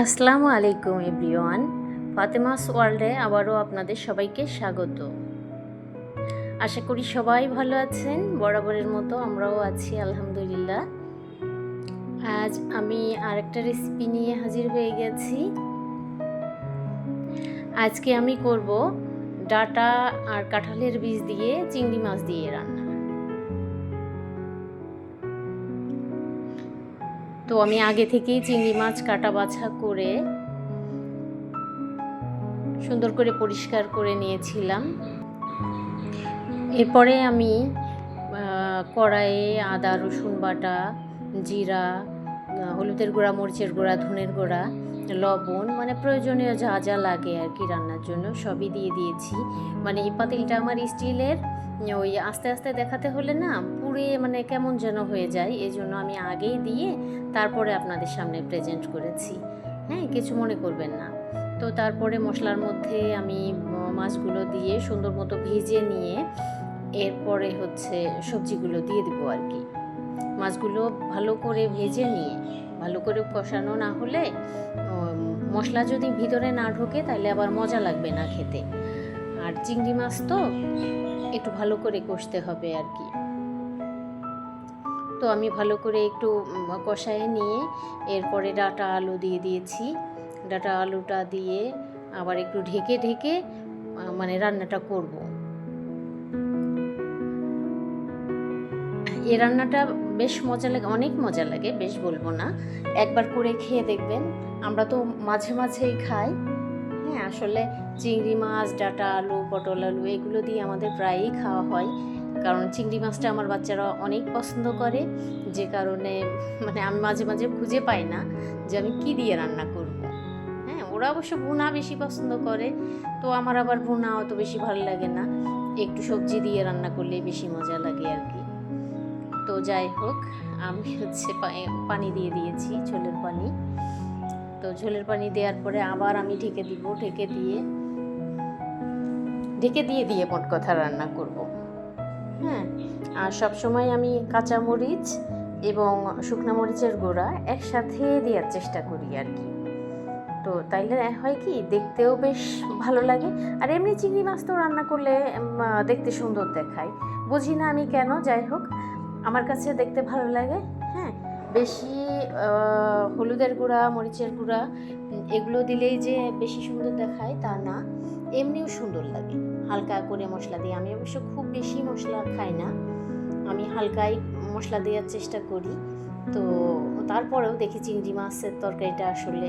আসসালামু আলাইকুম এভরিওয়ান। ফাতেমাস ওয়ার্ল্ডে আবারও আপনাদের সবাইকে স্বাগত। আশা করি সবাই ভালো আছেন, বরাবরের মতো আমরাও আছি, আলহামদুলিল্লাহ। আজ আমি আরেকটা রেসিপি নিয়ে হাজির হয়ে গেছি। আজকে আমি করব ডাটা আর কাঁঠালের বীজ দিয়ে চিংড়ি মাছ দিয়ে রান্না। তো আমি আগে থেকেই চিংড়ি মাছ কাটা বাছা করে সুন্দর করে পরিষ্কার করে নিয়েছিলাম। এরপরে আমি কড়াইয়ে আদা, রসুন বাটা, জিরা হলুদের গুঁড়া, মরিচের গুঁড়া, ধনের গুঁড়া, লবণ মানে প্রয়োজনীয় যা যা লাগে আর কি রান্নার জন্য সবই দিয়ে দিয়েছি। মানে এই পাতিলটা আমার স্টিলের, ওই আস্তে আস্তে দেখাতে হলে না পুড়ে মানে কেমন যেন হয়ে যায় এই জন্য আমি আগেই দিয়ে তারপরে আপনাদের সামনে প্রেজেন্ট করেছি। হ্যাঁ কিছু মনে করবেন না। তো তারপরে মশলার মধ্যে আমি মাছগুলো দিয়ে সুন্দর মতো ভেজে নিয়ে এরপরে হচ্ছে সবজিগুলো দিয়ে দেবো আর কি। মাছগুলো ভালো করে ভেজে নিয়ে, ভালো করে কষানো না হলে মশলা যদি ভিতরে না ঢোকে তাহলে আবার মজা লাগবে না খেতে। আর চিংড়ি মাছ তো একটু ভালো করে কষতে হবে আর কি। তো আমি ভালো করে একটু কষায় নিয়ে এরপরে ডাটা আলু দিয়ে দিয়েছি। ডাটা আলুটা দিয়ে আবার একটু ঢেকে ঢেকে মানে রান্নাটা করব। এই রান্নাটা বেশ মজা লাগে, অনেক মজা লাগে, বেশ বলব না। একবার করে খেয়ে দেখবেন। আমরা তো মাঝে মাঝেই খাই। হ্যাঁ আসলে চিংড়ি মাছ, ডাটা আলু, পটল আলু এগুলো দিয়ে আমাদের প্রায়ই খাওয়া হয়। কারণ চিংড়ি মাছটা আমার বাচ্চারা অনেক পছন্দ করে। যে কারণে মানে আমি মাঝে মাঝে খুঁজে পাই না যে আমি কী দিয়ে রান্না করব। হ্যাঁ ওরা অবশ্য ভুনা বেশি পছন্দ করে। তো আমার আবার ভুনা অত বেশি ভালো লাগে না। একটু সবজি দিয়ে রান্না করলে বেশি মজা লাগে আর কি। তো যাই হোক আমি হচ্ছে পানি দিয়ে দিয়েছি ঝোলের পানি। তো ঝোলের পানি দেওয়ার পরে আবার আমি ঢেকে দিব ঢেকে দিয়ে। ঢেকে দিয়ে দিয়ে মোট কথা রান্না করব। হ্যাঁ আর সবসময় আমি কাঁচা মরিচ এবং শুকনা মরিচের গুঁড়া একসাথে দেওয়ার চেষ্টা করি আর কি। তো তাইলে হয় কি দেখতেও বেশ ভালো লাগে। আর এমনি চিংড়ি মাছ তো রান্না করলে দেখতে সুন্দর দেখায়। বুঝি না আমি কেন যাই হোক। আমার কাছে দেখতে ভালো লাগে হ্যাঁ? বেশি হলুদের গুঁড়া, মরিচের গুঁড়া, এগুলো দিলেই যে বেশি সুন্দর দেখায় তা না, এমনিও সুন্দর লাগে। হালকা করে মশলা দিয়ে। আমি অবশ্য খুব বেশি মশলা খাই না। আমি হালকাই মশলা দেওয়ার চেষ্টা করি। তো তারপরেও দেখি চিংড়ি মাছের তরকারিটা আসলে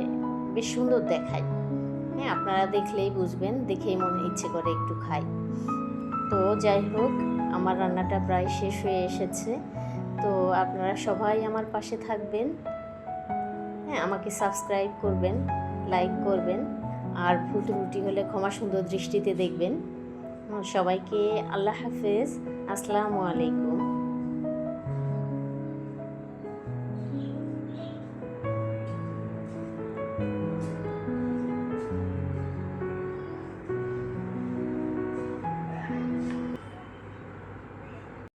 বেশ সুন্দর দেখায়। হ্যাঁ আপনারা দেখলেই বুঝবেন, দেখেই মনে ইচ্ছে করে একটু খাই। তো যাই হোক, আমার রান্নাটা প্রায় শেষ হয়ে এসেছে। তো আপনারা সবাই আমার পাশে থাকবেন। হ্যাঁ আমাকে সাবস্ক্রাইব করবেন লাইক করবেন, আর ভুল ত্রুটি হলে ক্ষমা সুন্দর দৃষ্টিতে দেখবেন। সবাইকে আল্লাহ হাফেজ। আসসালামু আলাইকুম।